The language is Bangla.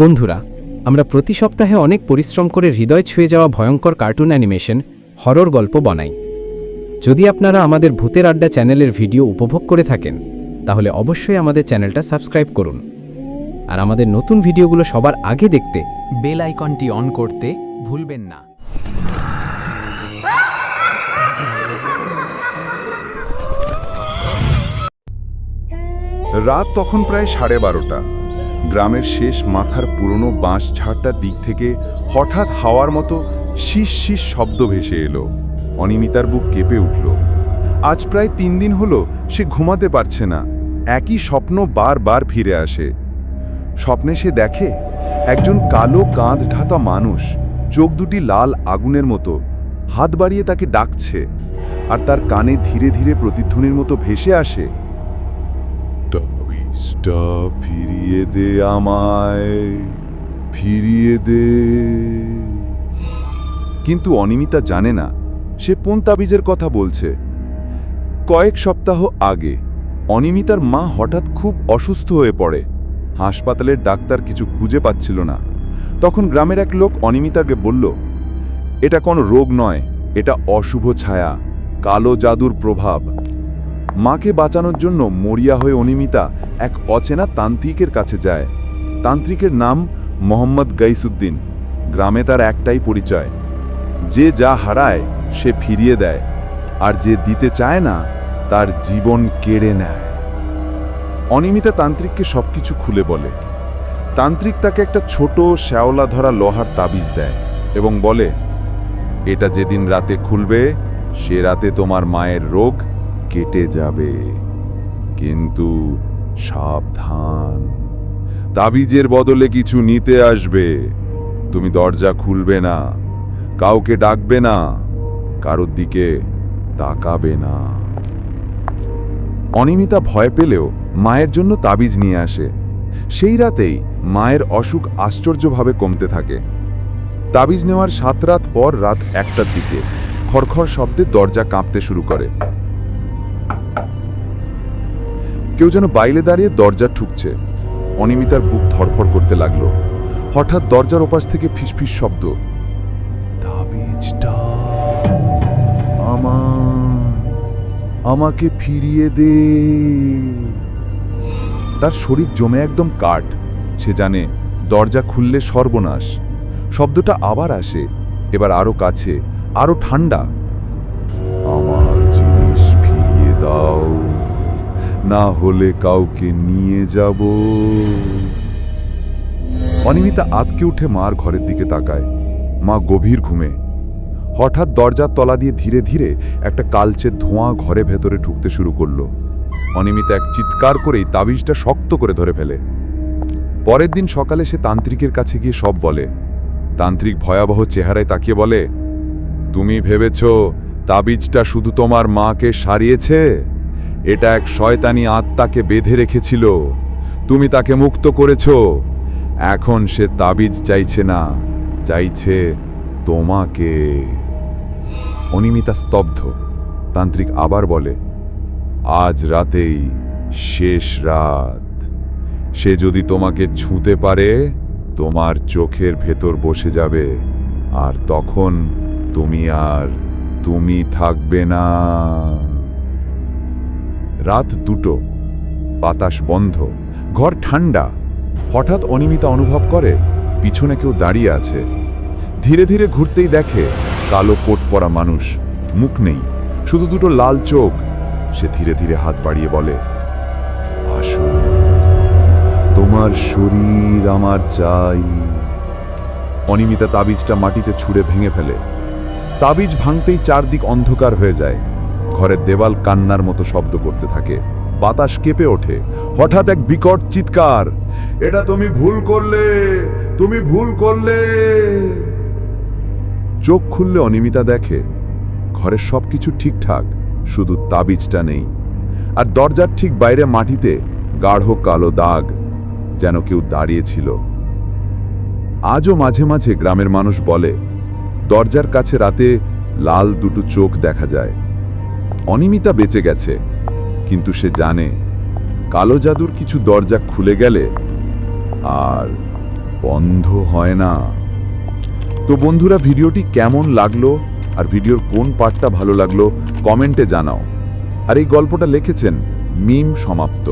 বন্ধুরা, আমরা প্রতি সপ্তাহে অনেক পরিশ্রম করে হৃদয় ছুঁয়ে যাওয়া ভয়ঙ্কর কার্টুন অ্যানিমেশন, হরর গল্প বানাই। যদি আপনারা আমাদের ভূতের আড্ডা চ্যানেলের ভিডিও উপভোগ করে থাকেন, তাহলে অবশ্যই আমাদের চ্যানেলটা সাবস্ক্রাইব করুন। আর আমাদের নতুন ভিডিওগুলো সবার আগে দেখতে বেল আইকনটি অন করতে ভুলবেন না। রাত তখন প্রায় সাড়ে বারোটা। গ্রামের শেষ মাথার পুরনো বাঁশ ঝাড়টার দিক থেকে হঠাৎ হাওয়ার মতো শীষ শীষ শব্দ ভেসে এলো। অনিমিতার বুক কেঁপে উঠল। আজ প্রায় তিন দিন হলো সে ঘুমাতে পারছে না। একই স্বপ্ন বারবার ফিরে আসে। স্বপ্নে সে দেখে একজন কালো কাঁধ ঢাতা মানুষ চোখ দুটি লাল আগুনের মতো, হাত বাড়িয়ে তাকে ডাকছে আর তার কানে ধীরে ধীরে প্রতিধ্বনির মতো ভেসে আসে। তাবিজটা ফিরিয়ে দে আমায়, ফিরিয়ে দে। কিন্তু অনিমিতা জানে না, সে কোন তাবিজের কথা বলছে। কয়েক সপ্তাহ আগে, অনিমিতার মা হঠাৎ খুব অসুস্থ হয়ে পড়ে। হাসপাতালের ডাক্তার কিছু খুঁজে পাচ্ছিল না। তখন গ্রামের এক লোক অনিমিতাকে বলল, এটা কোনো রোগ নয়, এটা অশুভ ছায়া, কালো জাদুর প্রভাব। মাকে বাঁচানোর জন্য মরিয়া হয়ে অনিমিতা এক অচেনা তান্ত্রিকের কাছে যায়। তান্ত্রিকের নাম মোহাম্মদ গাইসুদ্দিন। গ্রামে তার একটাই পরিচয়। যে যা হারায়, সে ফিরিয়ে দেয়। আর যে দিতে চায় না, তার জীবন কেড়ে নেয়। অনিমিতা তান্ত্রিককে সবকিছু খুলে বলে। তান্ত্রিক তাকে একটা ছোট শ্যাওলা ধরা লোহার তাবিজ দেয় এবং বলে, এটা যেদিন রাতে খুলবে, সে রাতে তোমার মায়ের রোগ কেটে যাবে। কিন্তু সাবধান। তাবিজের বদলে কিছু নিতে আসবে। তুমি দরজা খুলবে না, কাউকে ডাকবে না, কারোর দিকে তাকাবে না। অনিমিতা ভয় পেলেও মায়ের জন্য তাবিজ নিয়ে আসে। সেই রাতেই মায়ের অসুখ আশ্চর্যভাবে কমতে থাকে। তাবিজ নেওয়ার সাত রাত পর রাত একটার দিকে খড়খড় শব্দে দরজা কাঁপতে শুরু করে। কেউ যেন বাইরে দাঁড়িয়ে দরজা ঠুকছে। অনিমিতার বুক ধরফর করতে লাগল। হঠাৎ দরজার ওপাশ থেকে ফিসফিস শব্দ। আমাকে ফিরিয়ে দে। তার শরীর জমে একদম কাঠ। সে জানে দরজা খুললে সর্বনাশ। শব্দটা আবার আসে, এবার আরও কাছে, আরও ঠান্ডা। না হলে কাউকে নিয়ে যাব। অনিমিতা আতকে উঠে মার ঘরের দিকে তাকায়। মা গভীর ঘুমে। হঠাৎ দরজার তলা দিয়ে ধীরে ধীরে একটা কালচে ধোঁয়া ঘরে ভেতরে ঢুকতে শুরু করল। অনিমিতা এক চিৎকার করেই তাবিজটা শক্ত করে ধরে ফেলে। পরের দিন সকালে সে তান্ত্রিকের কাছে গিয়ে সব বলে। তান্ত্রিক ভয়াবহ চেহারায় তাকিয়ে বলে, তুমি ভেবেছ তাবিজটা শুধু তোমার মাকে সারিয়েছে? এটা এক শয়তানি আত্মাকে বেঁধে রেখেছিল। তুমি তাকে মুক্ত করেছ। এখন সে তাবিজ চাইছে না, চাইছে তোমাকে। অনিমিতা স্তব্ধ। তান্ত্রিক আবার বলে, আজ রাতেই শেষ রাত। সে যদি তোমাকে ছুঁতে পারে, তোমার চোখের ভেতর বসে যাবে। আর তখন তুমি আর তুমি থাকবে না। রাত দুটো। বাতাস বন্ধ। ঘর ঠান্ডা। হঠাৎ অনিমিতা অনুভব করে, পিছনে কেউ দাঁড়িয়ে আছে। ধীরে ধীরে ঘুরতেই দেখে, কালো কোট পরা মানুষ। মুখ নেই। শুধু দুটো লাল চোখ। সে ধীরে ধীরে হাত বাড়িয়ে বলে আসুন তোমার শরীর আমার চাই। অনিমিতা তাবিজটা মাটিতে ছুঁড়ে ভেঙে ফেলে। তাবিজ ভাঙতেই চারদিক অন্ধকার হয়ে যায়। ঘরের দেওয়াল কান্নার মতো শব্দ করতে থাকে। বাতাস কেঁপে ওঠে। হঠাৎ এক বিকট চিৎকার। এটা তুমি ভুল করলে! তুমি ভুল করলে! চোখ খুললে অনিমিতা দেখে, ঘরের সবকিছু ঠিকঠাক, শুধু তাবিজটা নেই। আর দরজার ঠিক বাইরে মাটিতে গাঢ় কালো দাগ যেন কেউ দাঁড়িয়েছিল আজও মাঝে মাঝে গ্রামের মানুষ বলে, দরজার কাছে রাতে লাল দুটো চোখ দেখা যায়। অনিমিতা বেঁচে গেছে। কিন্তু সে জানে, কালো জাদুর কিছু দরজা খুলে গেলে আর বন্ধ হয় না। তো বন্ধুরা, ভিডিওটি কেমন লাগল আর ভিডিওর কোন পার্টটা ভালো লাগল কমেন্টে জানাও। আর এই গল্পটা লিখেছেন মিম সমাপ্ত।